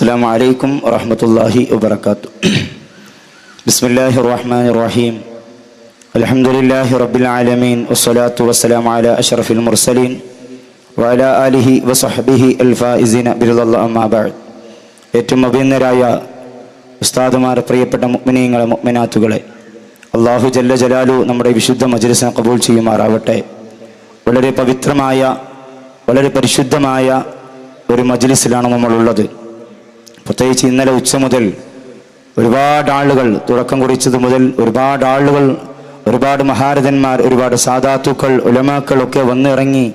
السلام عليكم ورحمة الله وبركاته بسم الله الرحمن الرحيم الحمد لله رب العالمين والصلاة والسلام على أشرف المرسلين وعلى آله وصحبه الفائزين برضا الله أما بعد ഏറ്റവും അഭിനന്ദരായ ഉസ്താദുമാരെ പ്രിയപ്പെട്ട മുഗ്മിനീങ്ങളെ മുഗ്മിനാത്തുകളെ അള്ളാഹു ജല്ല ജലാലു നമ്മുടെ വിശുദ്ധ മജ്ലിസിനെ കബൂൽ ചെയ്യുമാറാവട്ടെ വളരെ പവിത്രമായ വളരെ പരിശുദ്ധമായ ഒരു മജ്ലിസിലാണ് നമ്മളുള്ളത് പ്രത്യേകിച്ച് ഇന്നലെ ഉച്ച മുതൽ ഒരുപാട് ആളുകൾ തുടക്കം കുറിച്ചത് മുതൽ ഒരുപാട് ആളുകൾ ഒരുപാട് മഹാരഥന്മാർ ഒരുപാട് സാധാത്തുക്കൾ ഉലമാക്കൾ ഒക്കെ വന്നിറങ്ങി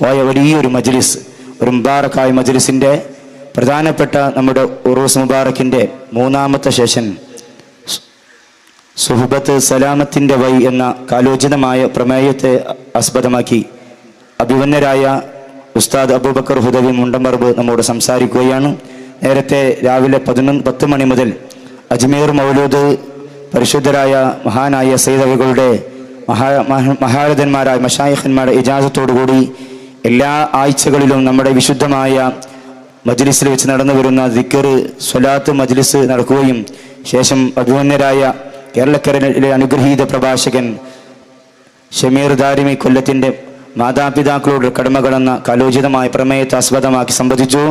പോയ വലിയൊരു മജ്ലിസ് ഒരു മുബാറക്കായ മജ്ലിസിന്റെ പ്രധാനപ്പെട്ട നമ്മുടെ ഉറൂസ് മുബാറക്കിന്റെ മൂന്നാമത്തെ സെഷൻ സുഹബത്ത് സലാമത്തിന്റെ വൈ എന്ന കാലോചിതമായ പ്രമേയത്തെ ആസ്പദമാക്കി അഭിമന്യരായ ഉസ്താദ് അബൂബക്കർ ഹുദവി മുണ്ടമ്പർബ് നമ്മോട് സംസാരിക്കുകയാണ്. നേരത്തെ രാവിലെ പതിനൊന്ന് പത്ത് മണി മുതൽ അജ്മീർ മൗലൂദ് പരിശുദ്ധരായ മഹാനായ സൈതവികളുടെ മഹാ മഹ- മഹാരഥന്മാരായ മഷായിഖന്മാരുടെ ഇജാസത്തോടുകൂടി എല്ലാ ആഴ്ചകളിലും നമ്മുടെ വിശുദ്ധമായ മജ്ലിസിൽ വെച്ച് നടന്നു വരുന്ന ദിക്കർ സ്വലാത്ത് മജ്ലിസ് നടക്കുകയും ശേഷം അഭിമന്യരായ കേരളക്കരയിലെ അനുഗ്രഹീത പ്രഭാഷകൻ ഷമീർ ദാരിമി കൊല്ലത്തിന്റെ മാതാപിതാക്കളോട് കടമകളെന്ന കലോചിതമായ പ്രമേയത്തെ ആസ്പദമാക്കി സംവദിച്ചു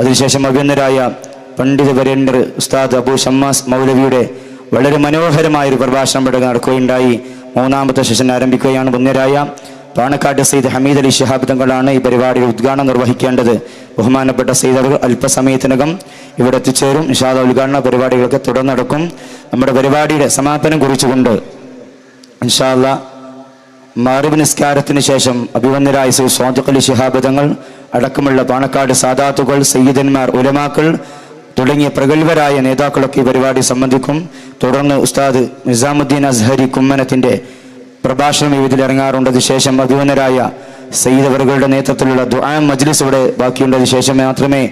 അതിനുശേഷം അഭിനന്ദരായ പണ്ഡിത വരേണ്ടർ ഉസ്താദ് അബു ഷമ്മാസ് മൗലവിയുടെ വളരെ മനോഹരമായ ഒരു പ്രഭാഷണം ഇവിടെ നടക്കുകയുണ്ടായി. മൂന്നാമത്തെ സെഷൻ ആരംഭിക്കുകയാണ്. മുന്നരായ പാണക്കാട് സെയ്ദ് ഹമീദ് അലി ശിഹാബ് തങ്ങളാണ് ഈ പരിപാടിയുടെ ഉദ്ഘാടനം നിർവഹിക്കേണ്ടത്. ബഹുമാനപ്പെട്ട സെയ്ദ് അവർ അല്പസമയത്തിനകം ഇവിടെ എത്തിച്ചേരും. നിഷാദ ഉദ്ഘാടന പരിപാടികളൊക്കെ തുടർന്ന് നടക്കും. നമ്മുടെ പരിപാടിയുടെ സമാപനം കുറിച്ചുകൊണ്ട് ഇൻഷാല്ല മാറിബ് നിസ്കാരത്തിന് ശേഷം അഭിവന്ദരായ സെയ്ദ് സോജഖ് അലി ശിഹാബ് തങ്ങൾ അടക്കമുള്ള പാണക്കാട് സാദാത്തുകൾ സയ്യിദന്മാർ ഉലമാക്കൾ തുടങ്ങിയ പ്രഗത്ഭരായ നേതാക്കളൊക്കെ പരിപാടി സംബന്ധിക്കും. തുടർന്ന് ഉസ്താദ് നിസാമുദ്ദീൻ അസ്ഹരി കുമ്മനത്തിന്റെ പ്രഭാഷണം ഇതിൽ ഇറങ്ങാറുണ്ട്. ശേഷം അഭിവന്ദരായ സയ്യിദവറുകളുടെ നേതൃത്വത്തിലുള്ള ദുആ മജ്ലിസ് ഇവിടെ ബാക്കിയുണ്ടത് ശേഷം മാത്രമേ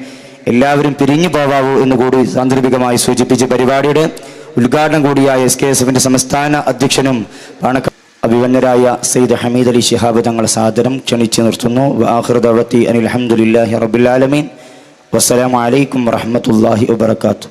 എല്ലാവരും പിരിഞ്ഞു പോവാവൂ എന്ന് കൂടി സാന്ദർഭികമായി സൂചിപ്പിച്ച് പരിപാടിയുടെ ഉദ്ഘാടനം കൂടിയായ എസ് കെ എസ് എഫിന്റെ സംസ്ഥാന അധ്യക്ഷനും പാണക്ക അഭിവന്യരായ സയ്യിദ് ഹമീദ് അലി ശിഹാബ് തങ്ങളെ സാദരം ക്ഷണിച്ചു നിർത്തുന്നു. വാഹൃദവത്തി അനിൽ അഹമ്മദില്ലാഹി റബുലാലമീൻ വസ്സലാമലൈക്കും വറഹമത്തല്ലാഹി വബർക്കാത്തു